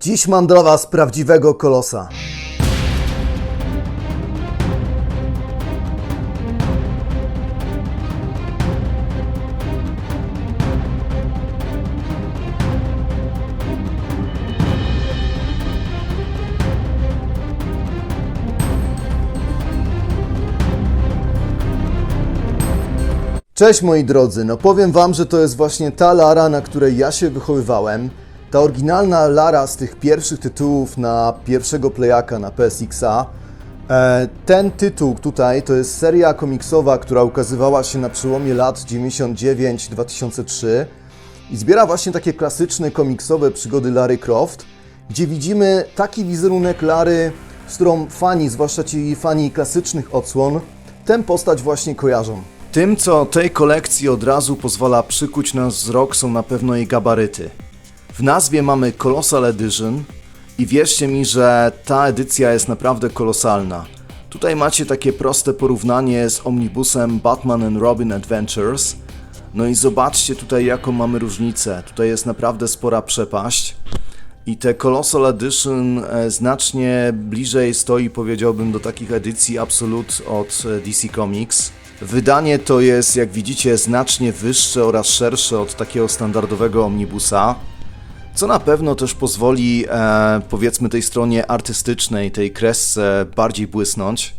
Dziś mam dla Was prawdziwego kolosa. Cześć moi drodzy, no powiem Wam, że to jest właśnie ta Lara, na której ja się wychowywałem. Ta oryginalna Lara z tych pierwszych tytułów na pierwszego playaka na PSX-a. E, Ten tytuł tutaj to jest seria komiksowa, która ukazywała się na przełomie lat 99-2003 i zbiera właśnie takie klasyczne komiksowe przygody Lary Croft, gdzie widzimy taki wizerunek Lary, z którą fani, zwłaszcza ci fani klasycznych odsłon, tę postać właśnie kojarzą. Tym, co tej kolekcji od razu pozwala przykuć nasz wzrok, są na pewno jej gabaryty. W nazwie mamy Colossal Edition i wierzcie mi, że ta edycja jest naprawdę kolosalna. Tutaj macie takie proste porównanie z omnibusem Batman and Robin Adventures. No i zobaczcie tutaj jaką mamy różnicę. Tutaj jest naprawdę spora przepaść. I te Colossal Edition e, znacznie bliżej stoi, powiedziałbym, do takich edycji Absolute od e, DC Comics. Wydanie to jest, jak widzicie, znacznie wyższe oraz szersze od takiego standardowego omnibusa, co na pewno też pozwoli, e, powiedzmy, tej stronie artystycznej, tej kresce bardziej błysnąć.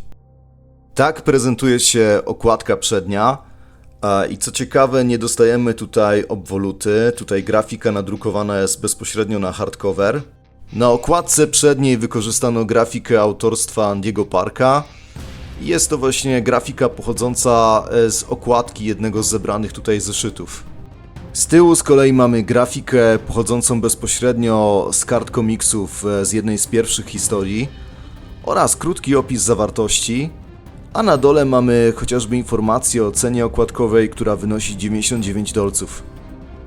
Tak prezentuje się okładka przednia. E, I co ciekawe, nie dostajemy tutaj obwoluty. Tutaj grafika nadrukowana jest bezpośrednio na hardcover. Na okładce przedniej wykorzystano grafikę autorstwa Andiego Parka. Jest to właśnie grafika pochodząca e, z okładki jednego z zebranych tutaj zeszytów. Z tyłu z kolei mamy grafikę pochodzącą bezpośrednio z kart komiksów e, z jednej z pierwszych historii oraz krótki opis zawartości, a na dole mamy chociażby informację o cenie okładkowej, która wynosi 99 dolców.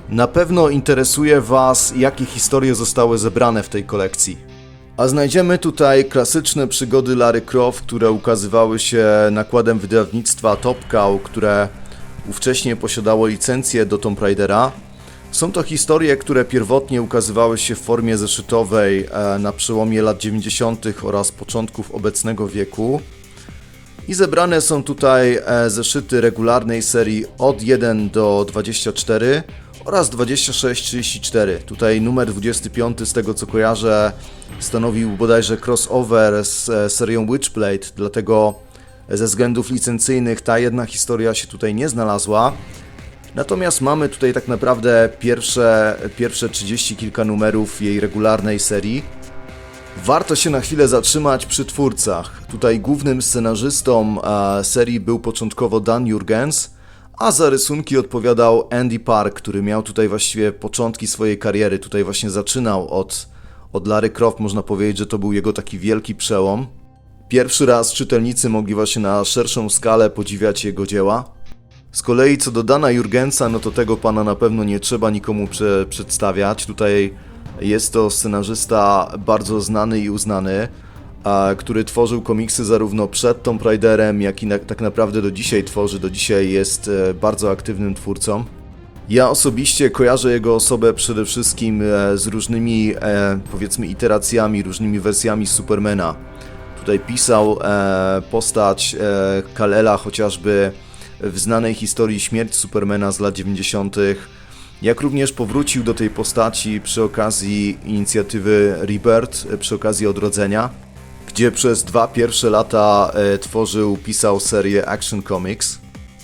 Na pewno interesuje Was, jakie historie zostały zebrane w tej kolekcji. A znajdziemy tutaj klasyczne przygody Lary Croft, które ukazywały się nakładem wydawnictwa Top Cow, które ówcześnie posiadało licencję do Tomb Raidera. Są to historie, które pierwotnie ukazywały się w formie zeszytowej e, na przełomie lat 90. oraz początków obecnego wieku. I zebrane są tutaj e, zeszyty regularnej serii od 1 do 24 oraz 26-34. Tutaj numer 25 z tego co kojarzę stanowił bodajże crossover z e, serią Witchblade, dlatego ze względów licencyjnych ta jedna historia się tutaj nie znalazła. Natomiast mamy tutaj tak naprawdę pierwsze, pierwsze 30 kilka numerów jej regularnej serii. Warto się na chwilę zatrzymać przy twórcach. Tutaj głównym scenarzystą e, serii był początkowo Dan Jurgens, a za rysunki odpowiadał Andy Park, który miał tutaj właściwie początki swojej kariery. Tutaj właśnie zaczynał od, od Larry Croft, można powiedzieć, że to był jego taki wielki przełom. Pierwszy raz czytelnicy mogli właśnie na szerszą skalę podziwiać jego dzieła. Z kolei co do Dana Jurgensa, no to tego pana na pewno nie trzeba nikomu prze, przedstawiać. Tutaj jest to scenarzysta bardzo znany i uznany, a, który tworzył komiksy zarówno przed Tomb Raiderem, jak i na, tak naprawdę do dzisiaj tworzy, do dzisiaj jest e, bardzo aktywnym twórcą. Ja osobiście kojarzę jego osobę przede wszystkim e, z różnymi, e, powiedzmy, iteracjami, różnymi wersjami Supermana. Tutaj pisał e, postać e, Kalela chociażby w znanej historii Śmierć Supermana z lat 90., jak również powrócił do tej postaci przy okazji inicjatywy Rebirth, e, przy okazji odrodzenia, gdzie przez dwa pierwsze lata tworzył, pisał serię Action Comics,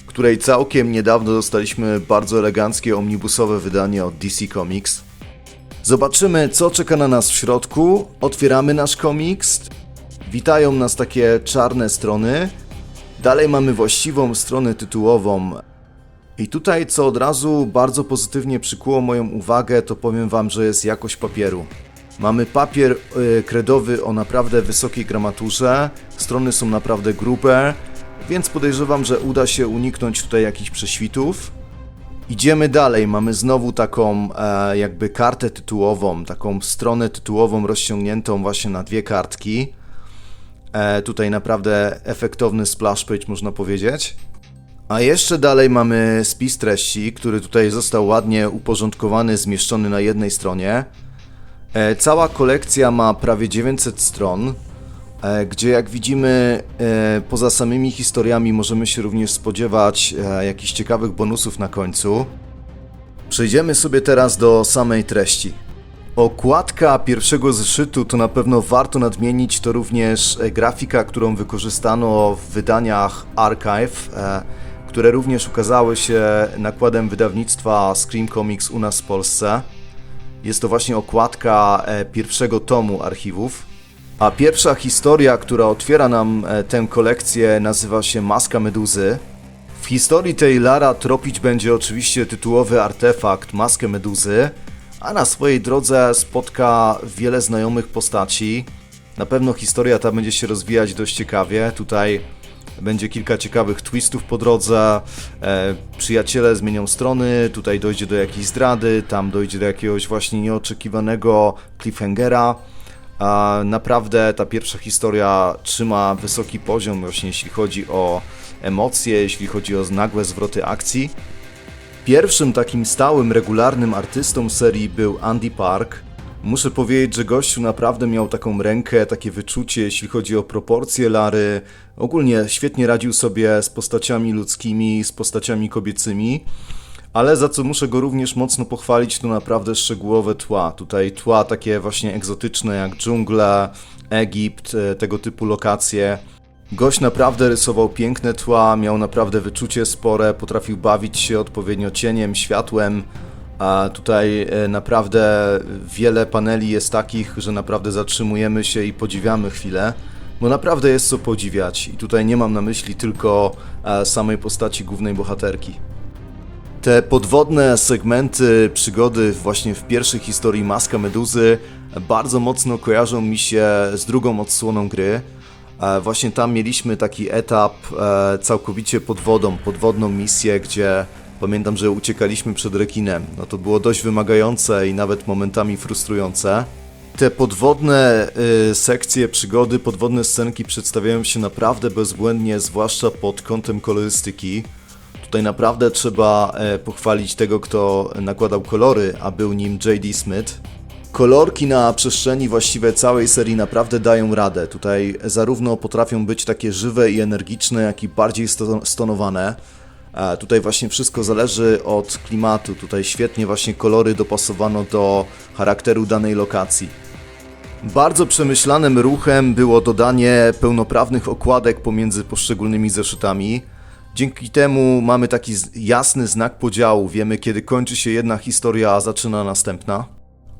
której całkiem niedawno dostaliśmy bardzo eleganckie omnibusowe wydanie od DC Comics. Zobaczymy, co czeka na nas w środku. Otwieramy nasz komiks. Witają nas takie czarne strony. Dalej mamy właściwą stronę tytułową. I tutaj, co od razu bardzo pozytywnie przykuło moją uwagę, to powiem Wam, że jest jakość papieru. Mamy papier y, kredowy o naprawdę wysokiej gramaturze, strony są naprawdę grube, więc podejrzewam, że uda się uniknąć tutaj jakichś prześwitów. Idziemy dalej, mamy znowu taką e, jakby kartę tytułową, taką stronę tytułową rozciągniętą właśnie na dwie kartki. E, tutaj naprawdę efektowny splash page można powiedzieć. A jeszcze dalej mamy spis treści, który tutaj został ładnie uporządkowany, zmieszczony na jednej stronie. E, Cała kolekcja ma prawie 900 stron, e, gdzie jak widzimy, e, poza samymi historiami możemy się również spodziewać e, jakichś ciekawych bonusów na końcu. Przejdziemy sobie teraz do samej treści. Okładka pierwszego zeszytu to na pewno warto nadmienić, to również e, grafika, którą wykorzystano w wydaniach Archive, e, które również ukazały się nakładem wydawnictwa Scream Comics u nas w Polsce. Jest to właśnie okładka e, pierwszego tomu archiwów. A pierwsza historia, która otwiera nam tę kolekcję, nazywa się Maska Meduzy. W historii tej Lara tropić będzie oczywiście tytułowy artefakt Maskę Meduzy, a na swojej drodze spotka wiele znajomych postaci. Na pewno historia ta będzie się rozwijać dość ciekawie. Tutaj będzie kilka ciekawych twistów po drodze. E, przyjaciele zmienią strony, tutaj dojdzie do jakiejś zdrady, tam dojdzie do jakiegoś właśnie nieoczekiwanego cliffhangera. A naprawdę ta pierwsza historia trzyma wysoki poziom, właśnie jeśli chodzi o emocje, jeśli chodzi o nagłe zwroty akcji. Pierwszym takim stałym, regularnym artystą serii był Andy Park. Muszę powiedzieć, że gościu naprawdę miał taką rękę, takie wyczucie, jeśli chodzi o proporcje Lary. Ogólnie świetnie radził sobie z postaciami ludzkimi, z postaciami kobiecymi. Ale za co muszę go również mocno pochwalić, to naprawdę szczegółowe tła. Tutaj tła takie właśnie egzotyczne jak dżungle, Egipt, e, tego typu lokacje. Gość naprawdę rysował piękne tła, miał naprawdę wyczucie spore, potrafił bawić się odpowiednio cieniem, światłem. A tutaj e, naprawdę wiele paneli jest takich, że naprawdę zatrzymujemy się i podziwiamy chwilę, bo naprawdę jest co podziwiać. I tutaj nie mam na myśli tylko e, samej postaci głównej bohaterki. Te podwodne segmenty przygody właśnie w pierwszej historii Maska Meduzy bardzo mocno kojarzą mi się z drugą odsłoną gry. E, Właśnie tam mieliśmy taki etap e, całkowicie pod wodą, podwodną misję, gdzie pamiętam, że uciekaliśmy przed rekinem. No to było dość wymagające i nawet momentami frustrujące. Te podwodne y, sekcje przygody, podwodne scenki przedstawiają się naprawdę bezbłędnie, zwłaszcza pod kątem kolorystyki. Tutaj naprawdę trzeba e, pochwalić tego, kto nakładał kolory, a był nim J.D. Smith. Kolorki na przestrzeni właściwie całej serii naprawdę dają radę. Tutaj zarówno potrafią być takie żywe i energiczne, jak i bardziej sto- stonowane. E, Tutaj właśnie wszystko zależy od klimatu. Tutaj świetnie właśnie kolory dopasowano do charakteru danej lokacji. Bardzo przemyślanym ruchem było dodanie pełnoprawnych okładek pomiędzy poszczególnymi zeszytami. Dzięki temu mamy taki jasny znak podziału, wiemy kiedy kończy się jedna historia, a zaczyna następna.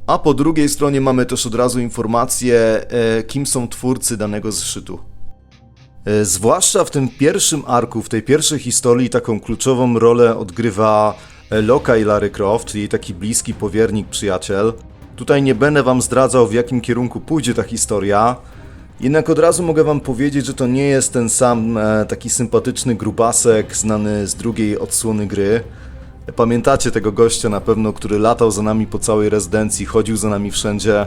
A po drugiej stronie mamy też od razu informację, e, kim są twórcy danego zeszytu. E, Zwłaszcza w tym pierwszym arku, w tej pierwszej historii, taką kluczową rolę odgrywa e, Loka i Larry Croft, jej taki bliski powiernik, przyjaciel. Tutaj nie będę wam zdradzał, w jakim kierunku pójdzie ta historia, jednak od razu mogę wam powiedzieć, że to nie jest ten sam taki sympatyczny grubasek znany z drugiej odsłony gry. Pamiętacie tego gościa na pewno, który latał za nami po całej rezydencji, chodził za nami wszędzie,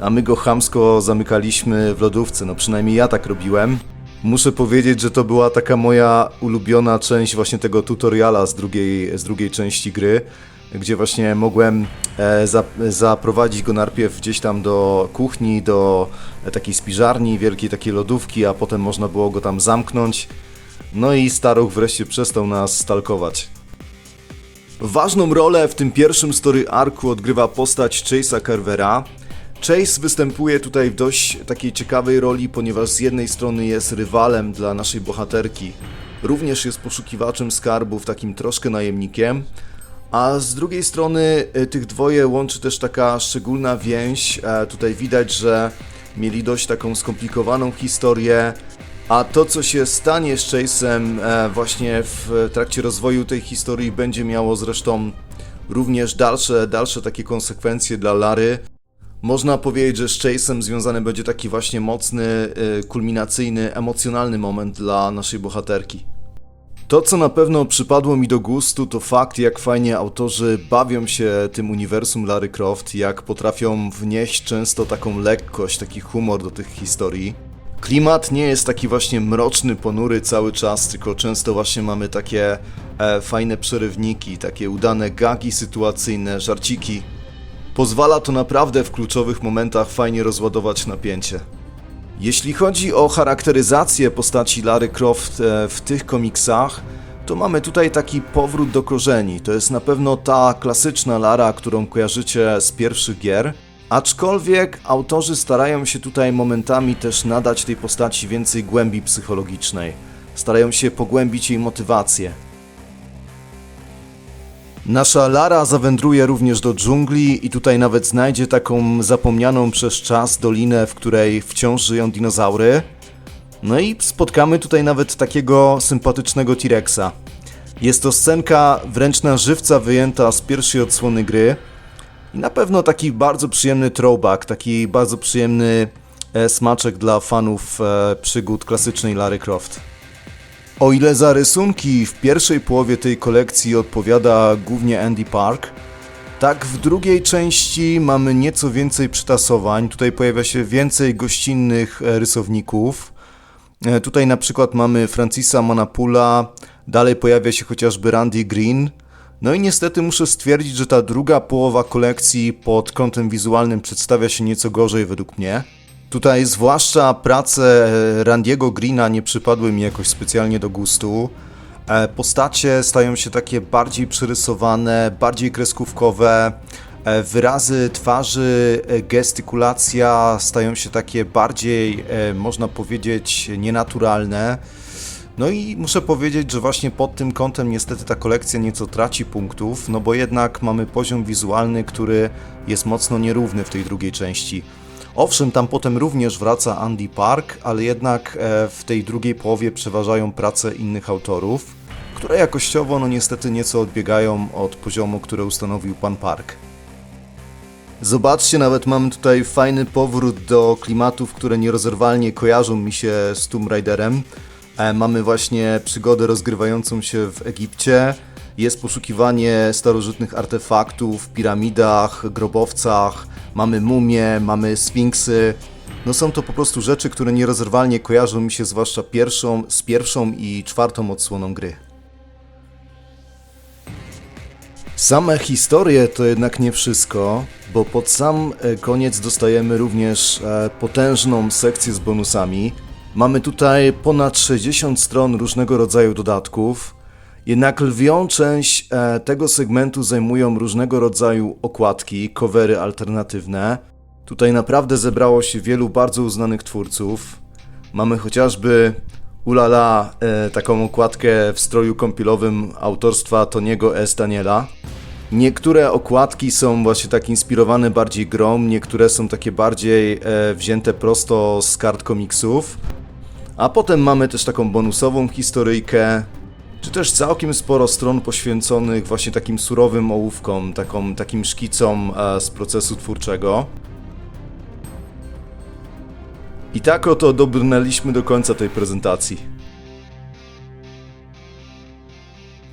a my go chamsko zamykaliśmy w lodówce, no przynajmniej ja tak robiłem. Muszę powiedzieć, że to była taka moja ulubiona część właśnie tego tutoriala z drugiej, z drugiej części gry, gdzie właśnie mogłem e, za, zaprowadzić go najpierw gdzieś tam do kuchni, do e, takiej spiżarni, wielkiej takiej lodówki, a potem można było go tam zamknąć. No i Staruch wreszcie przestał nas stalkować. Ważną rolę w tym pierwszym story arku odgrywa postać Chase'a Carvera. Chase występuje tutaj w dość takiej ciekawej roli, ponieważ z jednej strony jest rywalem dla naszej bohaterki, również jest poszukiwaczem skarbów, takim troszkę najemnikiem, a z drugiej strony e, tych dwoje łączy też taka szczególna więź. E, Tutaj widać, że mieli dość taką skomplikowaną historię, a to, co się stanie z Chase'em e, właśnie w trakcie rozwoju tej historii, będzie miało zresztą również dalsze, dalsze takie konsekwencje dla Lary. Można powiedzieć, że z Chase'em związany będzie taki właśnie mocny, y, kulminacyjny, emocjonalny moment dla naszej bohaterki. To, co na pewno przypadło mi do gustu, to fakt, jak fajnie autorzy bawią się tym uniwersum Larry Croft, jak potrafią wnieść często taką lekkość, taki humor do tych historii. Klimat nie jest taki właśnie mroczny, ponury cały czas, tylko często właśnie mamy takie e, fajne przerywniki, takie udane gagi sytuacyjne, żarciki. Pozwala to naprawdę w kluczowych momentach fajnie rozładować napięcie. Jeśli chodzi o charakteryzację postaci Lary Croft e, w tych komiksach, to mamy tutaj taki powrót do korzeni. To jest na pewno ta klasyczna Lara, którą kojarzycie z pierwszych gier. Aczkolwiek autorzy starają się tutaj momentami też nadać tej postaci więcej głębi psychologicznej. Starają się pogłębić jej motywację. Nasza Lara zawędruje również do dżungli i tutaj nawet znajdzie taką zapomnianą przez czas dolinę, w której wciąż żyją dinozaury. No i spotkamy tutaj nawet takiego sympatycznego T-Rexa. Jest to scenka wręcz na żywca wyjęta z pierwszej odsłony gry. I na pewno taki bardzo przyjemny throwback, taki bardzo przyjemny e, smaczek dla fanów e, przygód klasycznej Lary Croft. O ile za rysunki w pierwszej połowie tej kolekcji odpowiada głównie Andy Park, tak w drugiej części mamy nieco więcej przytasowań. Tutaj pojawia się więcej gościnnych e, rysowników. Tutaj na przykład mamy Francisa Manapula, dalej pojawia się chociażby Randy Green. No i niestety muszę stwierdzić, że ta druga połowa kolekcji pod kątem wizualnym przedstawia się nieco gorzej według mnie. Tutaj zwłaszcza prace e, Randiego Greena nie przypadły mi jakoś specjalnie do gustu. E, Postacie stają się takie bardziej przerysowane, bardziej kreskówkowe. E, Wyrazy twarzy, gestykulacja stają się takie bardziej, można powiedzieć, nienaturalne. No i muszę powiedzieć, że właśnie pod tym kątem niestety ta kolekcja nieco traci punktów, no bo jednak mamy poziom wizualny, który jest mocno nierówny w tej drugiej części. Owszem, tam potem również wraca Andy Park, ale jednak e, w tej drugiej połowie przeważają prace innych autorów, które jakościowo no niestety nieco odbiegają od poziomu, który ustanowił pan Park. Zobaczcie, nawet mamy tutaj fajny powrót do klimatów, które nierozerwalnie kojarzą mi się z Tomb Raiderem. E, Mamy właśnie przygodę rozgrywającą się w Egipcie. Jest poszukiwanie starożytnych artefaktów w piramidach, grobowcach. Mamy mumie, mamy sfinksy. No są to po prostu rzeczy, które nierozerwalnie kojarzą mi się zwłaszcza pierwszą, z pierwszą i czwartą odsłoną gry. Same historie to jednak nie wszystko, bo pod sam e, koniec dostajemy również e, potężną sekcję z bonusami. Mamy tutaj ponad 60 stron różnego rodzaju dodatków, jednak lwią część e, tego segmentu zajmują różnego rodzaju okładki, covery alternatywne. Tutaj naprawdę zebrało się wielu bardzo uznanych twórców. Mamy chociażby ulala e, taką okładkę w stroju kąpielowym autorstwa Toniego S. Daniela. Niektóre okładki są właśnie tak inspirowane bardziej grą, niektóre są takie bardziej e, wzięte prosto z kart komiksów. A potem mamy też taką bonusową historyjkę, czy też całkiem sporo stron poświęconych właśnie takim surowym ołówkom, taką, takim szkicom e, z procesu twórczego. I tak oto dobrnęliśmy do końca tej prezentacji.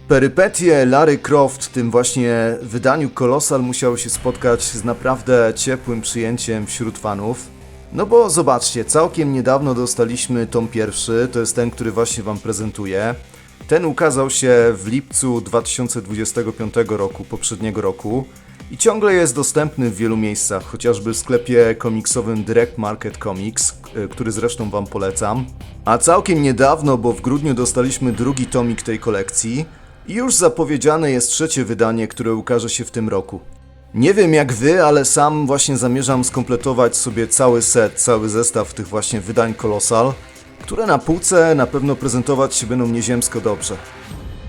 Perypetie Lary Croft w tym właśnie wydaniu Colossal musiały się spotkać z naprawdę ciepłym przyjęciem wśród fanów. No bo zobaczcie, całkiem niedawno dostaliśmy tom pierwszy, to jest ten, który właśnie Wam prezentuję. Ten ukazał się w lipcu 2025 roku, poprzedniego roku i ciągle jest dostępny w wielu miejscach, chociażby w sklepie komiksowym Direct Market Comics, k- który zresztą Wam polecam. A całkiem niedawno, bo w grudniu dostaliśmy drugi tomik tej kolekcji i już zapowiedziane jest trzecie wydanie, które ukaże się w tym roku. Nie wiem jak wy, ale sam właśnie zamierzam skompletować sobie cały set, cały zestaw tych właśnie wydań Colossal, które na półce na pewno prezentować się będą nieziemsko dobrze.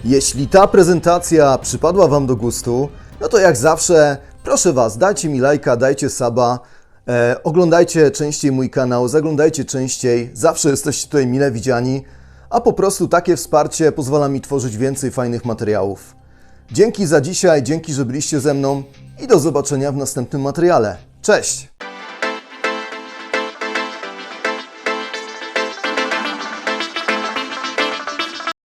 Jeśli ta prezentacja przypadła Wam do gustu, no to jak zawsze proszę Was, dajcie mi lajka, dajcie suba, e, oglądajcie częściej mój kanał, zaglądajcie częściej, zawsze jesteście tutaj mile widziani, a po prostu takie wsparcie pozwala mi tworzyć więcej fajnych materiałów. Dzięki za dzisiaj, dzięki, że byliście ze mną i do zobaczenia w następnym materiale. Cześć!